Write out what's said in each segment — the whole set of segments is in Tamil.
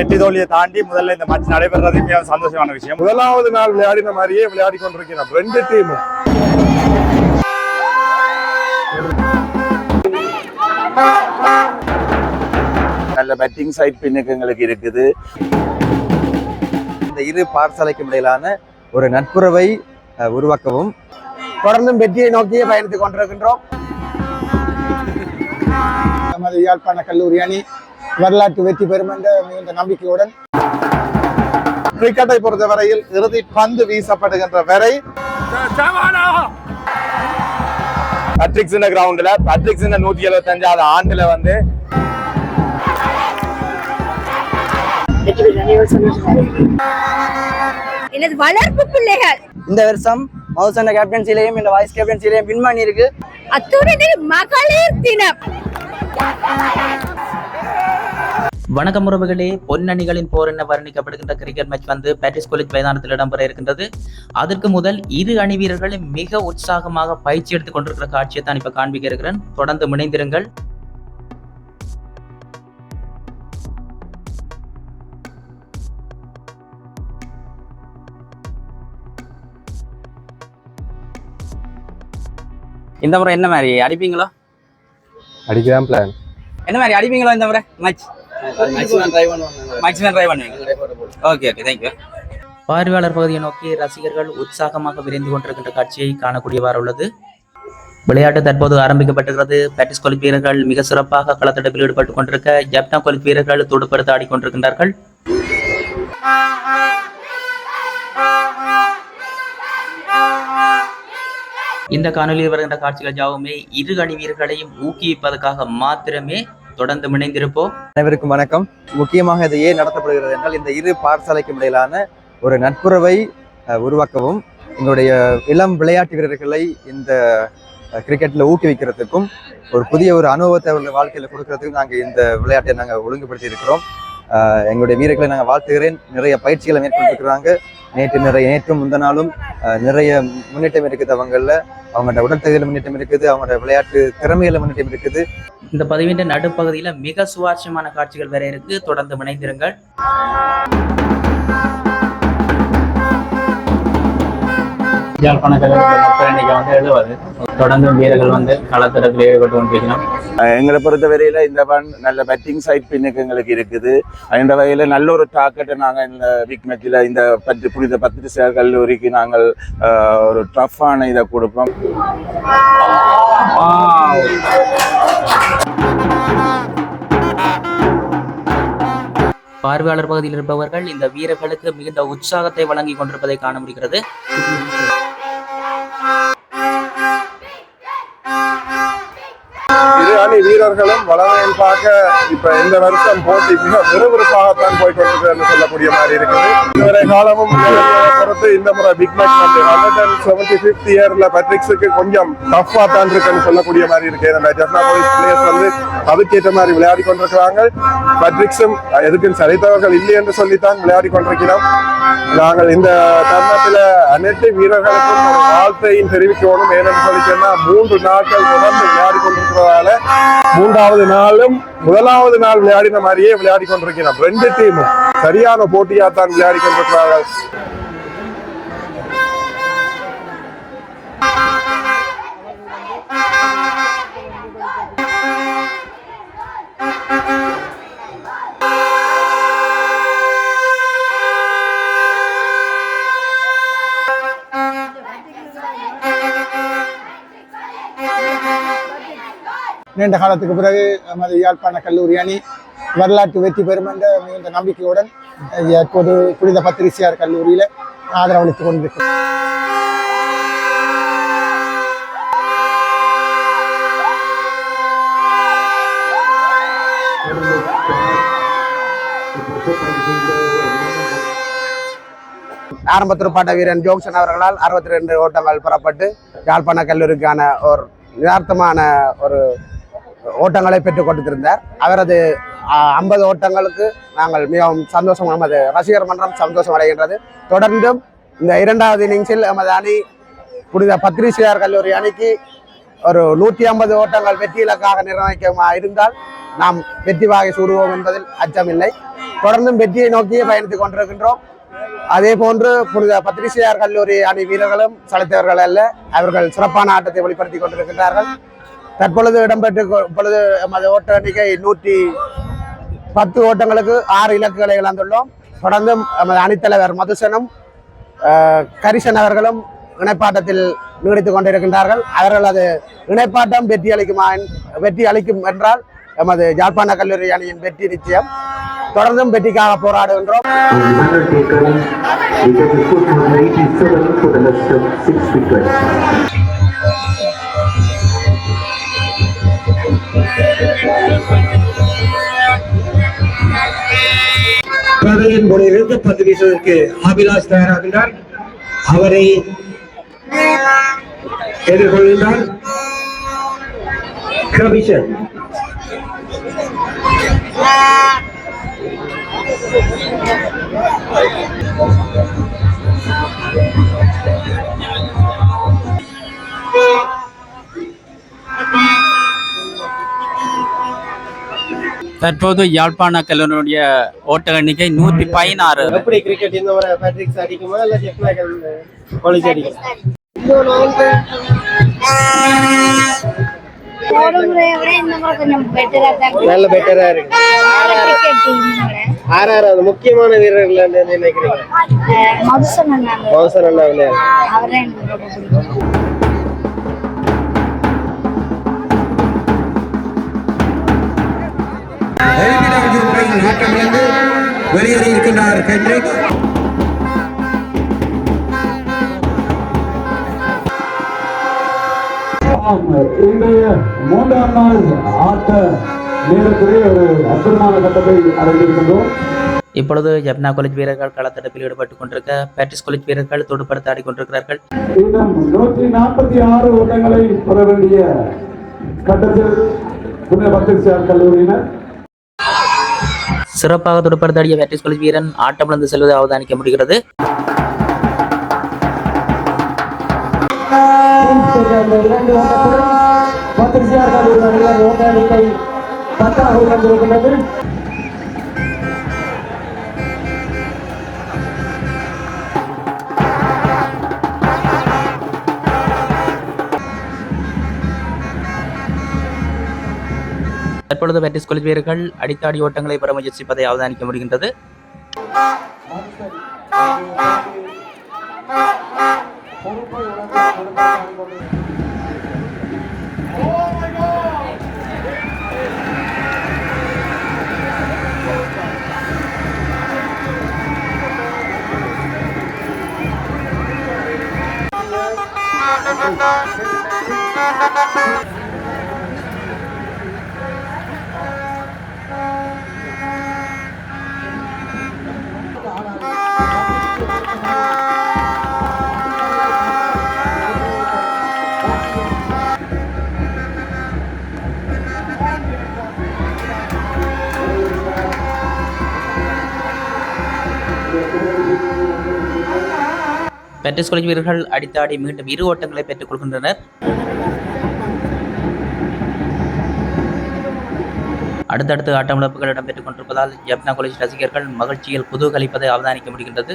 வெற்றி தோல்வியை தாண்டி முதல்ல இந்த மேட்ச் நடைபெறது மிக சந்தோஷமான விஷயம். முதலாவது நாள் விளையாடின மாதிரியே விளையாடி கொண்டிருக்கிறோம். ரெண்டு டீமும் நல்ல பேட்டிங் சைட் பின்னுக்கு எங்களுக்கு இருக்குது. இந்த இரு பாடசாலைக்கும் இடையிலான ஒரு நட்புறவை உருவாக்கவும் தொடர்ந்தும் வெற்றியை நோக்கியே பயணித்துக் கொண்டிருக்கின்றோம். நமது யாழ்ப்பாண கல்லூரி அணி வரலாற்று வெற்றி பெறும் என்ற மிகுந்த நம்பிக்கையுடன் கிரிக்கெட்டை பொறுத்தவரையில் இறுதி பந்து வீசப்படுகின்ற வரை பட்ரிக்ஸ் கிரவுண்ட்ல பட்ரிக்ஸ் நூத்தி எழுபத்தஞ்சாவது ஆண்டுல வந்து எனது வளர்ப்பு பிள்ளைகள். இந்த வருஷம் மவுசண்ட கேப்டன்சிலையும் இந்த வைஸ் கேப்டன்சிலையும் வின் பண்ணி இருக்கு அத்துடன் மகளிர் தினம். வணக்கம் உறவுகளே. பொன்னணிகளின் போர் என வர்ணிக்கப்படுகின்ற கிரிக்கெட் மேட்ச் வந்து பேட்டிஸ் காலேஜ் மைதானத்தில் இடம்பெற இருக்கின்றது. அதற்கு முதல் இரு அணி வீரர்கள் மிக உற்சாகமாக பயிற்சி எடுத்துக் கொண்டிருக்கிற காட்சியை தான் இப்ப காண்பிக்க இருக்கிறேன். தொடர்ந்து இணைந்திருங்கள். இந்த முறை என்ன மாதிரி? அடிப்பீங்களோ? அடிக்கலாம் பிளான் என்ன மாதிரி? அடிப்பீங்களோ இந்த முறை மேட்ச் மேக்ஸிமம் ட்ரை பண்ணுவீங்க ஓகே ஓகே தேங்க்யூ பார்வையாளர் பகுதியை நோக்கி ரசிகர்கள் உற்சாகமாக விரைந்து கொண்டிருக்கின்ற காட்சியை காணக்கூடியவாறு உள்ளது. விளையாட்டு தற்போது ஆரம்பிக்கப்பட்டிருக்கிறது. பேட்டிஸ் கொலிப் வீரர்கள் மிக சிறப்பாக களத்தடுப்பில் ஈடுபட்டுக் கொண்டிருக்க ஜப்னா கொலிப் வீரர்கள் துடுப்படுத்த ஆடிக்கொண்டிருக்கின்றார்கள். இந்த காணொலியில் வருகின்ற காட்சிகள் யாவுமே இரு அணி வீரர்களையும் ஊக்குவிப்பதற்காக மாத்திரமே தொடர்ந்து இணைந்திருப்போம். அனைவருக்கும் வணக்கம். முக்கியமாக இது ஏன் நடத்தப்படுகிறது என்றால் இந்த இரு பாடசாலைக்கும் இடையிலான ஒரு நட்புறவை உருவாக்கவும் எங்களுடைய இளம் விளையாட்டு வீரர்களை இந்த கிரிக்கெட்டில் ஊக்குவிக்கிறதுக்கும் ஒரு புதிய ஒரு அனுபவத்தை அவர்கள் வாழ்க்கையில் கொடுக்கறதுக்கும் நாங்கள் இந்த விளையாட்டை நாங்கள் ஒழுங்குபடுத்தி இருக்கிறோம் எங்களுடைய வீரர்களை நாங்கள் வாழ்த்துகிறேன். நிறைய பயிற்சிகளை மேற்கொண்டிருக்கிறாங்க. நேற்று நிறைய நேற்றும் முந்த நாளும் அஹ், நிறைய முன்னேற்றம் இருக்குது அவங்களில். அவங்களோட உடல் தகுதியில் முன்னேற்றம் இருக்குது அவங்களோட விளையாட்டு திறமையில முன்னேற்றம் இருக்குது. இந்த பதிவின் நடுப்பகுதியில மிக சுவாரஸ்யமான காட்சிகள் வேற இருக்கு. தொடர்ந்து இணைந்திருங்கள். யாழ்ப்பாண இன்னைக்கு வந்து எழுதுவது. தொடர்ந்து வீரர்கள் வந்து களத்திடத்தில் ஈடுபட்டு கொண்டிருக்கிறோம். எங்களை பொறுத்தவரையில இந்த பன் நல்ல பேட்டிங் சைட் பின்னுக்கு எங்களுக்கு இருக்குது. அந்த வகையில நல்ல ஒரு டாக்கெட்டை நாங்கள் இந்த வீக் மேட்சில் இந்த பத்து புனித பத்திரிசை கல்லூரிக்கு நாங்கள் ஒரு டஃப்பான இதை கொடுப்போம். பார்வையாளர் பகுதியில் இருப்பவர்கள் இந்த வீரர்களுக்கு மிகுந்த உற்சாகத்தை வழங்கி கொண்டிருப்பதை காண முடிகிறது. வீரர்களும் வளமையில் பார்க்க இப்ப இந்த வருஷம் போட்டி மிக விறுவிறுப்பாகத்தான் போய் கொண்டிருக்கிறது சொல்லக்கூடிய மாதிரி இருக்குது. இதுவரை காலமும் இந்த பொறுத்து இந்த முறை பிக் மேட்ச் வந்து ஹண்ட்ரட் அண்ட் செவன்டி பிப்த் இயர்ல பேட்ரிக்ஸுக்கு கொஞ்சம் டஃபா தான் இருக்குன்னு சொல்லக்கூடிய மாதிரி இருக்கு. ஏன்னா ஜெஃப்னா போலீஸ் பிளேயர்ஸ் வந்து அதுக்கேற்ற மாதிரி விளையாடி கொண்டிருக்கிறாங்க பேட்ரிக்ஸும் எதுக்கும் சரித்தவர்கள் இல்லை என்று சொல்லித்தான் விளையாடி கொண்டிருக்கிறோம் நாங்கள் இந்த தருணத்துல அனைத்து வீரர்களுக்கும் ஒரு வாழ்த்தையும் தெரிவிக்கணும். ஏனென்று சொல்லி சொன்னா மூன்று நாட்கள் தொடர்ந்து விளையாடி கொண்டிருக்கிறதால மூன்றாவது நாளும் முதலாவது நாள் விளையாடின மாதிரியே விளையாடி கொண்டிருக்கிறோம் ரெண்டு டீமும் சரியான போட்டியாத்தான் விளையாடி கொண்டிருக்கிறார்கள். நீண்ட காலத்துக்கு பிறகு நமது யாழ்ப்பாண கல்லூரி அணி வரலாற்று வெற்றி பெறும் என்ற மிகுந்த நம்பிக்கையுடன் அஹ், தற்போது புனித பத்திரிசியார் கல்லூரியில் ஆதரவளித்துக் கொண்டிருக்கிறோம். ஆரம்ப துடுப்பாட்ட வீரன் ஜோக்சன் அவர்களால் அறுபத்தி ரெண்டு ஓட்டங்கள் பெறப்பட்டு யாழ்ப்பாண கல்லூரிக்கான ஒரு யதார்த்தமான ஒரு ஓட்டங்களை பெற்றுக் கொடுத்திருந்தார். அவரது ஐம்பது ஓட்டங்களுக்கு நாங்கள் மிகவும் சந்தோஷம் நமது ரசிகர் மன்றம் சந்தோஷம் அடைகின்றது. தொடர்ந்தும் இந்த இரண்டாவது இன்னிங்ஸில் நமது அணி புனித பத்ரிசியார் கல்லூரி அணிக்கு ஒரு நூற்றி ஐம்பது ஓட்டங்கள் வெற்றி இலக்காக நிர்ணயிக்க இருந்தால் நாம் வெற்றி வாகை சூடுவோம் என்பதில் அச்சமில்லை. தொடர்ந்தும் வெற்றியை நோக்கியே பயணித்துக் கொண்டிருக்கின்றோம். அதே போன்று புனித பத்திரிகையார் கல்லூரி அணி வீரர்களும் சளைத்தவர்கள் அல்ல அவர்கள் சிறப்பான ஆட்டத்தை வெளிப்படுத்தி கொண்டிருக்கின்றார்கள். தற்பொழுது இடம்பெற்று இப்பொழுது எமது ஓட்ட எண்ணிக்கை நூற்றி பத்து ஓட்டங்களுக்கு ஆறு இலக்குகளை இழந்துள்ளோம். தொடர்ந்தும் எமது அணித்தலைவர் மதுசனும் கரிசன் அவர்களும் இணைப்பாட்டத்தில் நீடித்துக் கொண்டிருக்கின்றார்கள். அவர்களது இணைப்பாட்டம் வெற்றி அளிக்குமா வெற்றி அளிக்கும் என்றால் எமது யாழ்ப்பாண கல்லூரி அணியின் வெற்றி நிச்சயம். தொடர்ந்தும் வெற்றிக்காக போராடுகின்றோம். And the 87 for the of 6 wickets. கதையின் முடிவிற்கு பந்து வீசுவதற்கு அபிலாஷ் தயாராகின்றார் அவரை எதிர்கொள்கின்றார் கபிஷன் தற்போது யாழ்ப்பாண கல்லூரியுடைய ஓட்ட எண்ணிக்கை நூற்றி பதினாறு. எப்படி கிரிக்கெட் இந்த முறை பேட்ரிக்ஸ் அடிக்குமா இல்ல காலேஜ் அடிக்குமா? நல்ல பெட்டரா இருக்கு. அது முக்கியமான வீரர்கள் நினைக்கிறீங்க? மதுசன் நாங்க மோசன் அண்ணா விளையாடு. பிடிக்கும் ஆட்டமிழந்து வெளியேறி இருக்கின்றார் ஹென்ரிக் இன்றைய மூன்றாம் நாள் ஆட்ட நேரத்திலே ஒரு அற்புதமான கட்டத்தை அடைந்திருக்கின்றோம். இப்பொழுது ஜப்னா காலேஜ் வீரர்கள் களத்தடுப்பில் ஈடுபட்டுக் கொண்டிருக்க பேட்டிஸ் காலேஜ் வீரர்கள் துடுப்படுத்த ஆடிக்கொண்டிருக்கிறார்கள் இன்னும் நூற்றி நாற்பத்தி ஆறு ஓட்டங்களை பெற வேண்டிய கட்டத்தில் புனித பத்திரிகையார் கல்லூரியினர் சிறப்பாக துடுப்படுத்தாடிய பேட்டிஸ் காலேஜ் வீரன் ஆட்டமிழந்து செல்வதை அவதானிக்க முடிகிறது. பத்தாக தற்பொழுது பேட்டிஸ் கொள்வீர்கள் வீரர்கள் அடித்தாடி ஓட்டங்களை பெற முயற்சிப்பதை அவதானிக்க முடிகின்றது. Oh பேட்டிஸ் கொலை வீரர்கள் அடித்தாடி மீண்டும் இரு ஓட்டங்களை பெற்றுக் கொள்கின்றனர். அடுத்தடுத்து ஆட்டமிழப்புகள் இடம்பெற்றுக் கொண்டிருப்பதால் ஜப்னா காலேஜ் ரசிகர்கள் மகிழ்ச்சியில் குதூகலிப்பதை அவதானிக்க முடிகின்றது.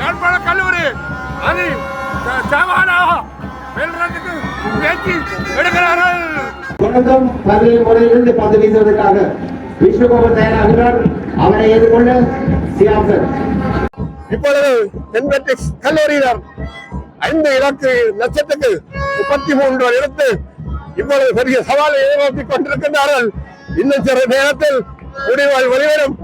யாழ்ப்பாண கல்லூரி அது சமானாக வணக்கம். முறையிலிருந்து தயாராகிறார் அவரை எதிர்கொள்ள சியாசன் இப்பொழுது தென்பெட்ரிக்ஸ் கல்லூரியினர் ஐந்து இலக்கு லட்சத்துக்கு முப்பத்தி மூன்று எடுத்து இப்பொழுது பெரிய சவாலை எதிர்நோக்கிக் கொண்டிருக்கின்றார்கள். இன்னும் சில நேரத்தில் முடிவாய் வெளிவரும்.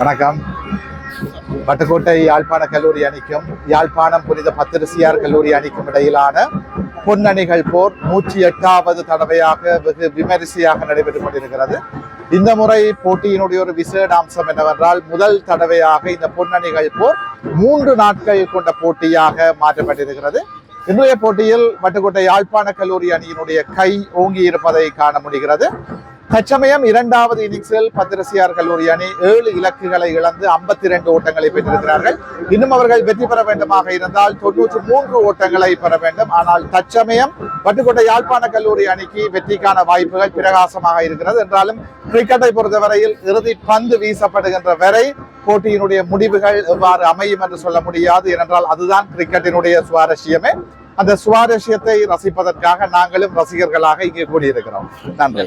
வணக்கம். பட்டுக்கோட்டை யாழ்ப்பாண கல்லூரி அணிக்கும் யாழ்ப்பாணம் புனித பத்திரிசியார் கல்லூரி அணிக்கும் இடையிலான பொன்னணிகள் போர் நூற்றி எட்டாவது தடவையாக வெகு விமரிசையாக நடைபெற்று கொண்டிருக்கிறது. இந்த முறை போட்டியினுடைய ஒரு விசேட அம்சம் என்னவென்றால் முதல் தடவையாக இந்த பொன்னணிகள் போர் மூன்று நாட்கள் கொண்ட போட்டியாக மாற்றப்பட்டிருக்கிறது. இன்றைய போட்டியில் பட்டுக்கோட்டை யாழ்ப்பாண கல்லூரி அணியினுடைய கை ஓங்கி இருப்பதை காண முடிகிறது. தற்சமயம் இரண்டாவது இன்னிங்ஸில் பத்திரசியார் கல்லூரி அணி ஏழு இலக்குகளை இழந்து ஐம்பத்தி இரண்டு ஓட்டங்களை பெற்றிருக்கிறார்கள். இன்னும் அவர்கள் வெற்றி பெற வேண்டுமாக இருந்தால் தொன்னூற்றி மூன்று ஓட்டங்களை பெற வேண்டும். ஆனால் தற்சமயம் பட்டுக்கோட்டை யாழ்ப்பாண கல்லூரி அணிக்கு வெற்றிக்கான வாய்ப்புகள் பிரகாசமாக இருக்கிறது. என்றாலும் கிரிக்கெட்டை பொறுத்தவரையில் இறுதி பந்து வீசப்படுகின்ற வரை போட்டியினுடைய முடிவுகள் எவ்வாறு அமையும் என்று சொல்ல முடியாது. ஏனென்றால் அதுதான் கிரிக்கெட்டினுடைய சுவாரஸ்யமே. அந்த சுவாரஸ்யத்தை ரசிப்பதற்காக நாங்களும் ரசிகர்களாக இங்கே கூடியிருக்கிறோம். நன்றி.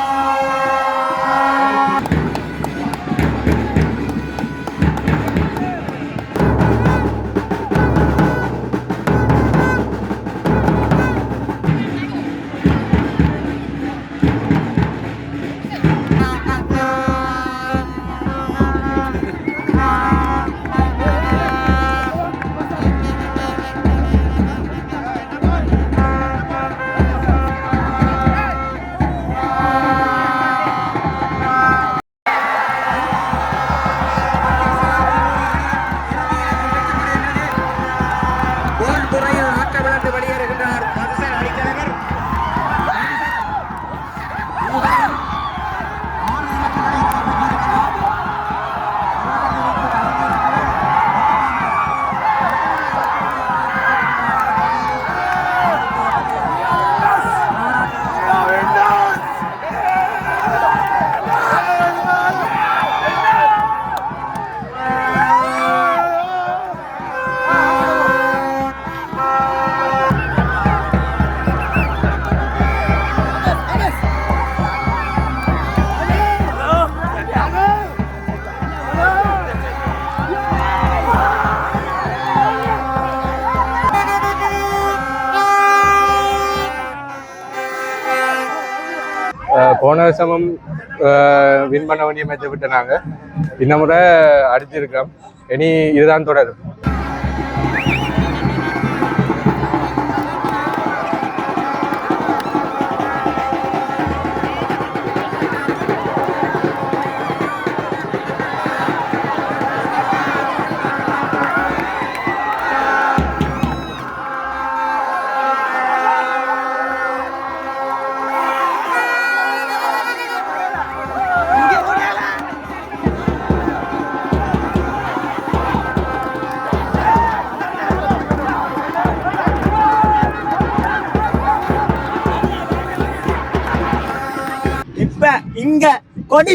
வருஷமும் வின் பண்ண வேண்டிய மேட்சை விட்டு நாங்கள் இந்த முறை அடிச்சிருக்கோம் இனி இதுதான் தொடர்.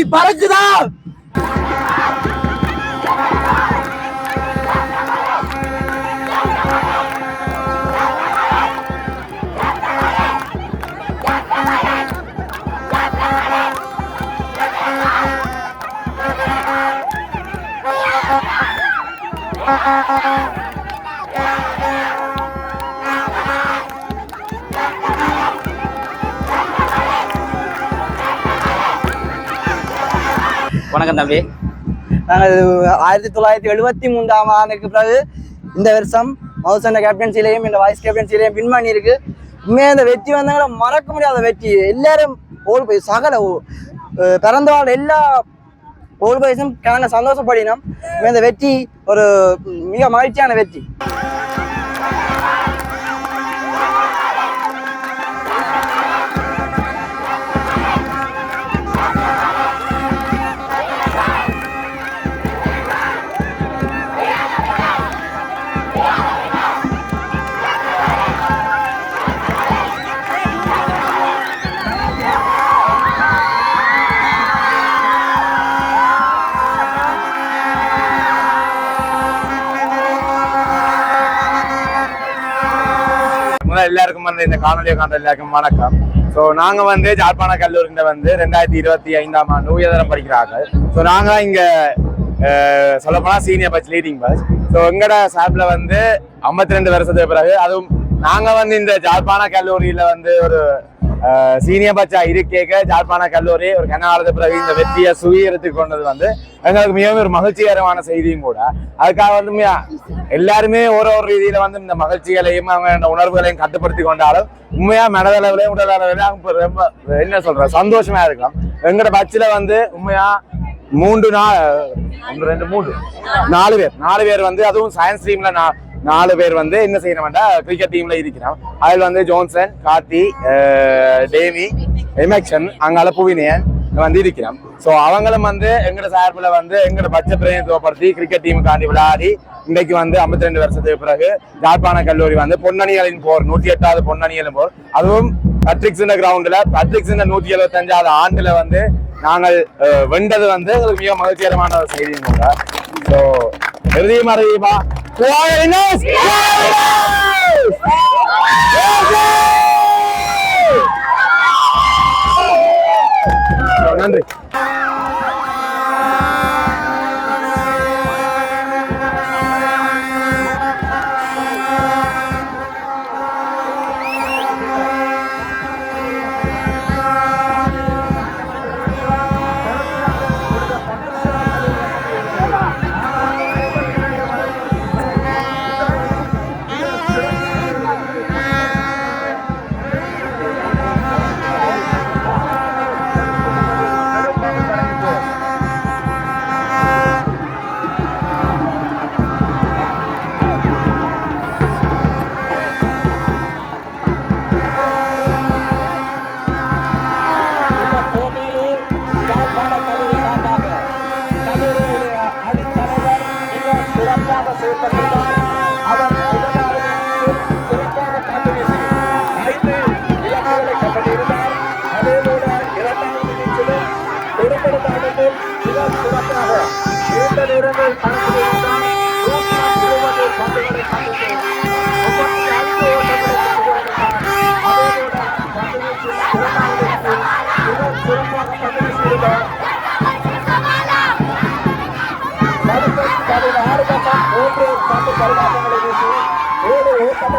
பறக்குதா? வணக்கம் தம்பி. நாங்கள் ஆயிரத்தி தொள்ளாயிரத்தி எழுபத்தி மூன்றாம் ஆண்டுக்கு பிறகு இந்த வருஷம் மவுசன கேப்டன்சிலையும் இந்த வைஸ் கேப்டன்சிலையும் வின் பண்ணியிருக்கு உண்மையாக இந்த வெற்றி வந்தாங்கள மறக்க முடியாத வெற்றி. எல்லாரும் ஓல் போய் சகல பிறந்த வாழ் எல்லா ஓல் பாய்ஸும் கணங்க சந்தோஷப்படினோம். இந்த வெற்றி ஒரு மிக மகிழ்ச்சியான வெற்றி. எல்லாருக்கும் வந்து இந்த காணொலியை காண்ற எல்லாருக்கும் வணக்கம். ஸோ நாங்கள் வந்து ஜாழ்ப்பாண கல்லூரியில் வந்து ரெண்டாயிரத்தி இருபத்தி ஐந்தாம் ஆண்டு உயர்தரம் படிக்கிறாங்க ஸோ நாங்கள் இங்கே சொல்லப்போனால் senior bus leading bus so எங்களோட சார்பில் வந்து ஐம்பத்தி ரெண்டு வருஷத்துக்கு பிறகு அதுவும் நாங்கள் வந்து இந்த ஜாழ்ப்பாண கல்லூரியில் வந்து ஒரு சீனியர் பச்சா இருக்கேக்க ஜாழ்ப்பாண கல்லூரி ஒரு கனகாலத்து பிறகு இந்த வெற்றியை சுவீகரித்துக் கொண்டது வந்து எங்களுக்கு மிகவும் ஒரு மகிழ்ச்சிகரமான செய்தியும் கூட. அதுக்காக வந்து எல்லாருமே ஒரு ஒரு ரீதியில வந்து இந்த மகிழ்ச்சிகளையும் அவங்க உணர்வுகளையும் கட்டுப்படுத்தி கொண்டாலும் உண்மையா மனதளவிலையும் உடல் அளவிலையும் அவங்க ரொம்ப என்ன சொல்ற சந்தோஷமா இருக்கலாம். எங்கட பட்சில வந்து உண்மையா மூன்று நாள் ஒன்று ரெண்டு மூன்று. நாலு பேர். நாலு பேர் வந்து அதுவும் சயின்ஸ் டீம்ல நான் நாலு பேர் வந்து என்ன செய்யணும்டா கிரிக்கெட் டீம்ல இருக்கிறோம். அதில் வந்து ஜோன்சன் கார்த்தி டேவி எமக்ஷன் அங்கால புவினியன் வந்து இருக்கிறோம். ஸோ அவங்களும் வந்து எங்கட சார்பில் வந்து எங்கட பட்ச பிரதிநிதித்துவப்படுத்தி கிரிக்கெட் டீமுக்காண்டி விளையாடி இன்றைக்கு வந்து 52 ரெண்டு வருஷத்துக்கு பிறகு யாழ்ப்பாண கல்லூரி வந்து பொன்னணிகளின் போர் நூற்றி எட்டாவது பொன்னணிகளின் போர் அதுவும் பட்ரிக்ஸ் கிரவுண்டில் பட்ரிக்ஸ் நூற்றி எழுபத்தஞ்சாவது ஆண்டுல வந்து நாங்கள் வென்றது வந்து எங்களுக்கு மிக மகிழ்ச்சிகரமான ஒரு செய்தியும் கூட ஸோ இறுதியும் அறிவிப்பா நன்றி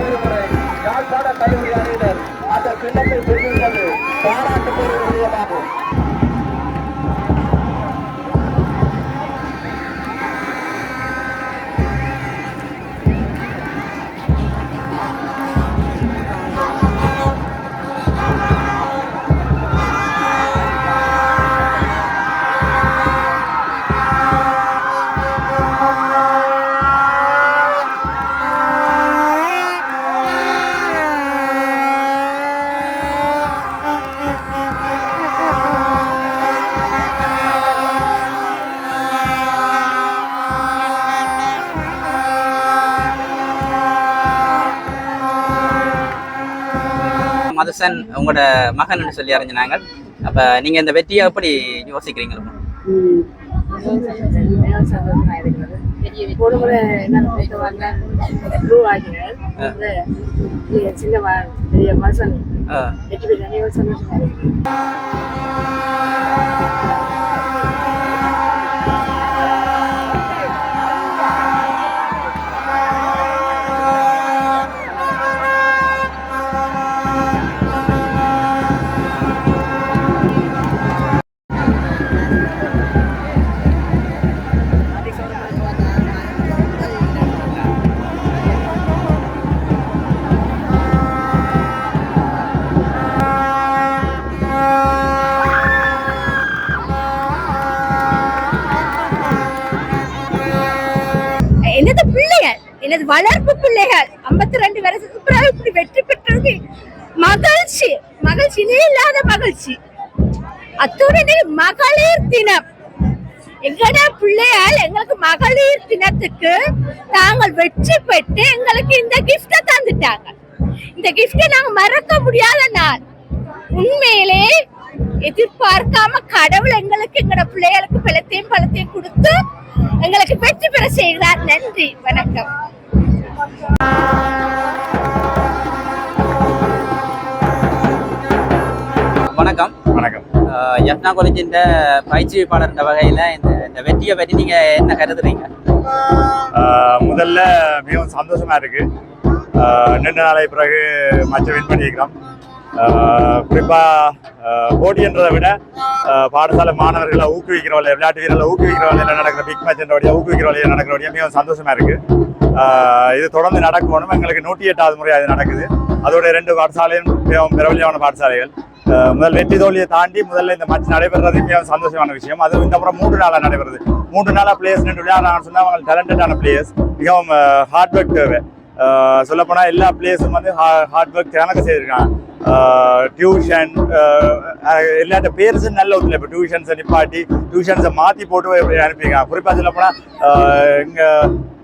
எப்படி யோசிக்கிறீங்க சந்தோஷமா இருக்கிறது ஒரு முறை என்ன ஆகினார் சின்ன ம- பெரிய மனுஷன் ஆ. வெற்றி பெற்றாங்க எவ்வளவு சந்தோஷமா இருக்கு எனது மகிழ்ச்சி அத்துடன் மகளிர் தினம். எங்கட பிள்ளையால் எங்களுக்கு மகளிர் தினத்துக்கு நாங்கள் வெற்றி பெற்று எங்களுக்கு இந்த கிஃப்ட தந்துட்டாங்க. இந்த கிஃப்ட நாங்க மறக்க முடியாத நாள். உண்மையிலே எதிர்பார்க்காம கடவுள் எங்களுக்கு எங்கட பிள்ளைகளுக்கு பலத்தையும் பலத்தையும் கொடுத்து எங்களுக்கு வெற்றி பெற செய்கிறார். நன்றி வணக்கம் வணக்கம். யத்னா காலேஜின் பயிற்சியாளர் வகையில் இந்த இந்த வெற்றியை பற்றி நீங்கள் என்ன கருதுறீங்க? முதல்ல மிகவும் சந்தோஷமாக இருக்குது நின்று நீண்ட நாளை பிறகு மச்சம் வின் பண்ணியிருக்கிறோம். குறிப்பாக குறிப்பா போட்டின்றதை விட பாடசாலை மாணவர்களை ஊக்குவிக்கிற வழியில் விளையாட்டு வீரர்களை ஊக்குவிக்கிற வழியில் நடக்கிற பிக் மேட்ச் வழியாக ஊக்குவிக்கிற வழியில் நடக்கிற வழியாக மிகவும் சந்தோஷமாக இருக்குது இது தொடர்ந்து நடக்கணும் எங்களுக்கு நூற்றி எட்டாவது முறை அது நடக்குது. அதோட ரெண்டு பாடசாலையும் மிகவும் பிரபலியமான பாடசாலைகள். முதல் வெற்றி தோல்வியை தாண்டி முதல்ல இந்த மேட்ச் நடைபெறது மிகவும் சந்தோஷமான விஷயம். அது இந்த அப்புறம் மூன்று நாளாக நடைபெறுது. மூன்று நாளாக பிளேயர்ஸ் நின்று விளையாடுறாங்கன்னு சொன்னால் அவங்க டேலண்டடான பிளேயர்ஸ் மிகவும் ஹார்ட் ஒர்க் தேவை. சொல்லப்போனால் எல்லா பிளேயர்ஸும் வந்து ஹார்ட் ஒர்க் எனக்கு செய்திருக்காங்க. டியூஷன் இல்லாட்ட பேர்ஸும் நல்ல ஒத்துழைப்பு டியூஷன்ஸை நிப்பாட்டி டியூஷன்ஸை மாற்றி போட்டு அனுப்பிங்க குறிப்பாக சொல்லப்போனால் இங்கே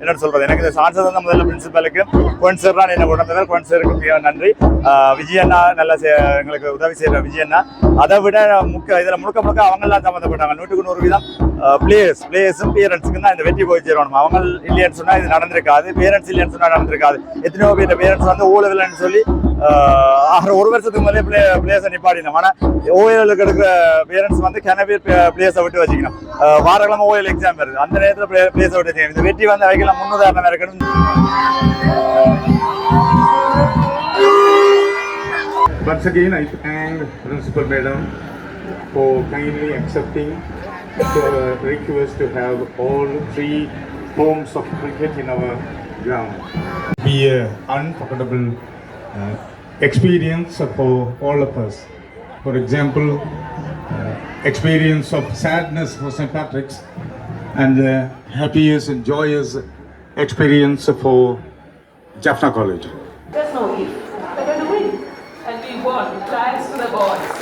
என்ன சொல்றது எனக்கு இந்த சான்சர் தான் முதல்ல பிரின்சிபலுக்கு கொன்சர் தான் என்ன உணர்ந்தவர் கொன்சருக்கு நன்றி விஜயண்ணா நல்லா எங்களுக்கு உதவி செய்கிற விஜயண்ணா அதை விட முக்க இதுல முழுக்க முழுக்க அவங்க எல்லாம் சம்மந்தப்பட்டாங்க நூற்றுக்கு நூறு வீதம் பிளேயர்ஸ் பிளேயர்ஸும் பேரண்ட்ஸுக்கு தான் இந்த வெற்றி போய் சேரணும் அவங்க இல்லைன்னு சொன்னால் இது நடந்திருக்காது பேரண்ட்ஸ் இல்லைன்னு சொன்னால் நடந்திருக்காது எத்தனையோ பேர் பேரண்ட்ஸ் வந்து ஊழவில்லைன்னு சொல்லி ஆஹ் ஆகிற ஒரு வருஷத்துக்கு முதலே பிளே பிளேயர்ஸை நிப்பாடினோம் ஆனால் ஓஎலுக்கு எடுக்கிற பேரண்ட்ஸ் வந்து கிணவே பிளேயர்ஸை விட்டு வச்சுக்கணும். வாரக்கிழமை ஓஎல் எக்ஸாம் வருது. அந்த நேரத்தில் பிளேயர்ஸை விட்டு வச்சுக்கணும். இந்த வெற்றி வந்து வைக்கலாம் முன்னுதாரணம் இருக்கணும் Once again, I thank Principal Madam for kindly accepting the request to have all three forms of cricket in our ground. Be an unforgettable uh, experience for all of us. For example, uh, experience of sadness for St. Patrick's and uh, happiest and joyous experience for Jaffna College. There's no if. We're going to win. And we won. Thanks to the boys.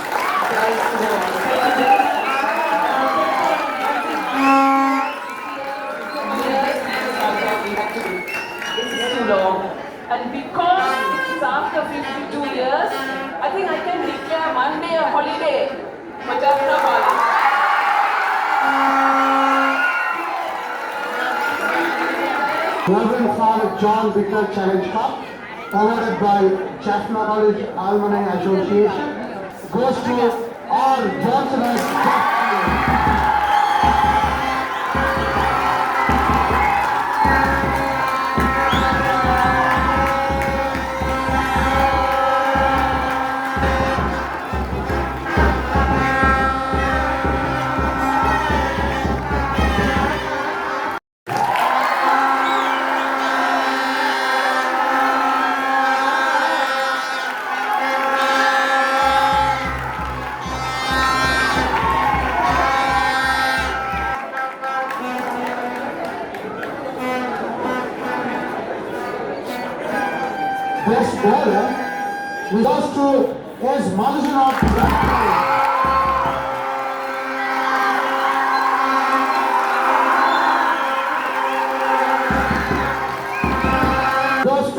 Reverend Father John Vicar Challenge Cup, awarded by Jaffna College Alumni Association, goes to all Johnsonite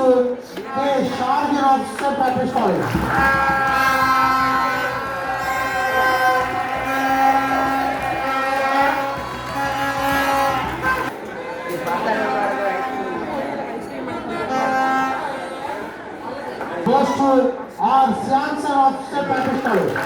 Charge Robson Patrick the goes to our of State Patrick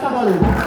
Faz barulho.